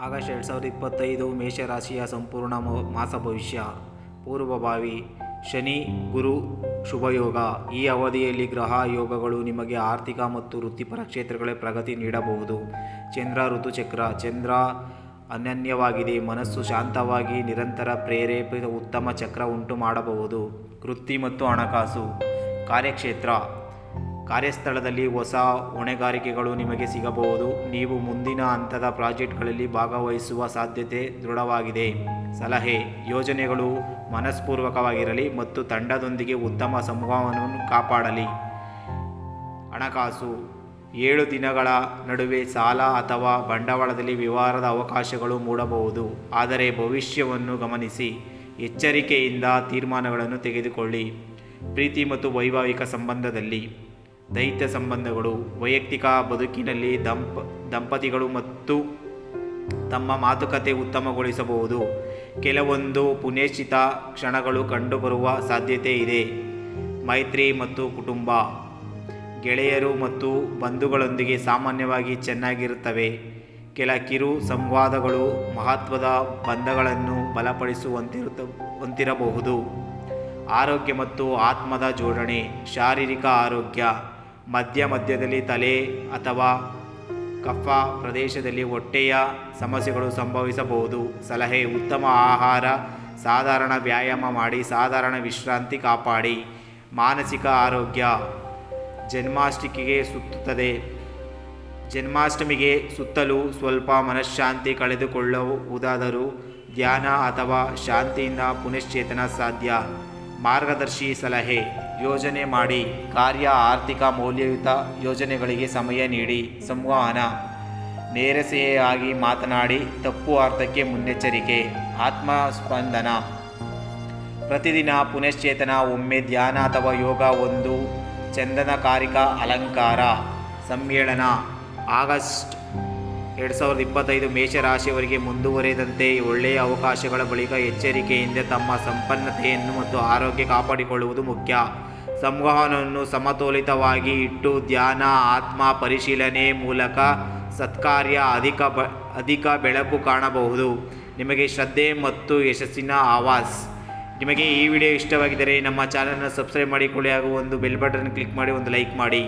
August ಎರಡು ಸಾವಿರದ ಇಪ್ಪತ್ತೈದು ಮೇಷರಾಶಿಯ ಸಂಪೂರ್ಣ ಮಾಸ ಭವಿಷ್ಯ. ಪೂರ್ವಭಾವಿ ಶನಿ, ಗುರು, ಶುಭಯೋಗ. ಈ ಅವಧಿಯಲ್ಲಿ ಗ್ರಹ ಯೋಗಗಳು ನಿಮಗೆ ಆರ್ಥಿಕ ಮತ್ತು ವೃತ್ತಿಪರ ಕ್ಷೇತ್ರಗಳೇ ಪ್ರಗತಿ ನೀಡಬಹುದು. ಚಂದ್ರ, ಋತುಚಕ್ರ. ಚಂದ್ರ ಅನನ್ಯವಾಗಿದೆ. ಮನಸ್ಸು ಶಾಂತವಾಗಿ, ನಿರಂತರ ಪ್ರೇರೇಪಿತ ಉತ್ತಮ ಚಕ್ರ ಉಂಟು ಮಾಡಬಹುದು. ವೃತ್ತಿ ಮತ್ತು ಹಣಕಾಸು. ಕಾರ್ಯಕ್ಷೇತ್ರ. ಕಾರ್ಯಸ್ಥಳದಲ್ಲಿ ಹೊಸ ಹೊಣೆಗಾರಿಕೆಗಳು ನಿಮಗೆ ಸಿಗಬಹುದು. ನೀವು ಮುಂದಿನ ಹಂತದ ಪ್ರಾಜೆಕ್ಟ್ಗಳಲ್ಲಿ ಭಾಗವಹಿಸುವ ಸಾಧ್ಯತೆ ದೃಢವಾಗಿದೆ. ಸಲಹೆ, ಯೋಜನೆಗಳು ಮನಸ್ಪೂರ್ವಕವಾಗಿರಲಿ ಮತ್ತು ತಂಡದೊಂದಿಗೆ ಉತ್ತಮ ಸಂವಹನವನ್ನು ಕಾಪಾಡಲಿ. ಹಣಕಾಸು, ಏಳು ದಿನಗಳ ನಡುವೆ ಸಾಲ ಅಥವಾ ಬಂಡವಾಳದಲ್ಲಿ ವ್ಯವಹಾರದ ಅವಕಾಶಗಳು ಮೂಡಬಹುದು. ಆದರೆ ಭವಿಷ್ಯವನ್ನು ಗಮನಿಸಿ, ಎಚ್ಚರಿಕೆಯಿಂದ ತೀರ್ಮಾನಗಳನ್ನು ತೆಗೆದುಕೊಳ್ಳಿ. ಪ್ರೀತಿ ಮತ್ತು ವೈವಾಹಿಕ ಸಂಬಂಧದಲ್ಲಿ ದೈತ್ಯ ಸಂಬಂಧಗಳು, ವೈಯಕ್ತಿಕ ಬದುಕಿನಲ್ಲಿ ದಂಪ, ದಂಪತಿಗಳು ಮತ್ತು ತಮ್ಮ ಮಾತುಕತೆ ಉತ್ತಮಗೊಳಿಸಬಹುದು. ಕೆಲವೊಂದು ಪುನೇಶ್ಚಿತ ಕ್ಷಣಗಳು ಕಂಡುಬರುವ ಸಾಧ್ಯತೆ ಇದೆ. ಮೈತ್ರಿ ಮತ್ತು ಕುಟುಂಬ. ಗೆಳೆಯರು ಮತ್ತು ಬಂಧುಗಳೊಂದಿಗೆ ಸಾಮಾನ್ಯವಾಗಿ ಚೆನ್ನಾಗಿರುತ್ತವೆ. ಕೆಲ ಕಿರು ಸಂವಾದಗಳು ಮಹತ್ವದ ಬಂಧಗಳನ್ನು ಬಲಪಡಿಸುವಂತಿರುತ್ತ ಹೊಂದಿರಬಹುದು ಆರೋಗ್ಯ ಮತ್ತು ಆತ್ಮದ ಜೋಡಣೆ, ಶಾರೀರಿಕ ಆರೋಗ್ಯ. ಮಧ್ಯ ಮಧ್ಯದಲ್ಲಿ ತಲೆ ಅಥವಾ ಕಫ ಪ್ರದೇಶದಲ್ಲಿ ಹೊಟ್ಟೆಯ ಸಮಸ್ಯೆಗಳು ಸಂಭವಿಸಬಹುದು. ಸಲಹೆ, ಉತ್ತಮ ಆಹಾರ, ಸಾಧಾರಣ ವ್ಯಾಯಾಮ ಮಾಡಿ, ಸಾಧಾರಣ ವಿಶ್ರಾಂತಿ ಕಾಪಾಡಿ. ಮಾನಸಿಕ ಆರೋಗ್ಯ ಜನ್ಮಾಷ್ಟಮಿಗೆ ಸುತ್ತುತ್ತದೆ. ಜನ್ಮಾಷ್ಟಮಿಗೆ ಸುತ್ತಲೂ ಸ್ವಲ್ಪ ಮನಃಶಾಂತಿ ಕಳೆದುಕೊಳ್ಳುವುದಾದರೂ ಧ್ಯಾನ ಅಥವಾ ಶಾಂತಿಯಿಂದ ಪುನಶ್ಚೇತನ ಸಾಧ್ಯ. ಮಾರ್ಗದರ್ಶಿ ಸಲಹೆ, ಯೋಜನೆ ಮಾಡಿ ಕಾರ್ಯ ಆರ್ಥಿಕ ಮೌಲ್ಯಯುತ ಯೋಜನೆಗಳಿಗೆ ಸಮಯ ನೀಡಿ. ಸಂವಹನ. ನೇರಸೆಯಾಗಿ ಮಾತನಾಡಿ ತಪ್ಪು ಅರ್ಥಕ್ಕೆ ಮುನ್ನೆಚ್ಚರಿಕೆ, ಆತ್ಮಸ್ಪಂದನ. ಪ್ರತಿದಿನ ಪುನಶ್ಚೇತನ, ಒಮ್ಮೆ ಧ್ಯಾನ ಅಥವಾ ಯೋಗ ಒಂದು ಚಂದನಕಾರಿಕ ಅಲಂಕಾರ. ಸಮ್ಮೇಳನ. ಆಗಸ್ಟ್ ಎರಡು ಸಾವಿರದ ಇಪ್ಪತ್ತೈದು ಮೇಷರಾಶಿಯವರಿಗೆ ಮುಂದುವರೆದಂತೆ ಒಳ್ಳೆಯ ಅವಕಾಶಗಳ ಬಳಿಕ ಎಚ್ಚರಿಕೆಯಿಂದ ತಮ್ಮ ಸಂಪನ್ನತೆಯನ್ನು ಮತ್ತು ಆರೋಗ್ಯ ಕಾಪಾಡಿಕೊಳ್ಳುವುದು ಮುಖ್ಯ. ಸಂವಹನವನ್ನು ಸಮತೋಲಿತವಾಗಿ ಇಟ್ಟು ಧ್ಯಾನ, ಆತ್ಮ ಪರಿಶೀಲನೆ ಮೂಲಕ ಸತ್ಕಾರ್ಯ ಅಧಿಕ ಬ, ಅಧಿಕ ಬೆಳಕು ಕಾಣಬಹುದು. ನಿಮಗೆ ಶ್ರದ್ಧೆ ಮತ್ತು ಯಶಸ್ಸಿನ ಆವಾಸ್. ನಿಮಗೆ ಈ ವಿಡಿಯೋ ಇಷ್ಟವಾಗಿದ್ದರೆ ನಮ್ಮ ಚಾನಲನ್ನು ಸಬ್ಸ್ಕ್ರೈಬ್ ಮಾಡಿಕೊಳ್ಳಿ ಹಾಗೂ ಒಂದು ಬೆಲ್ ಬಟನ್ ಕ್ಲಿಕ್ ಮಾಡಿ ಒಂದು ಲೈಕ್ ಮಾಡಿ.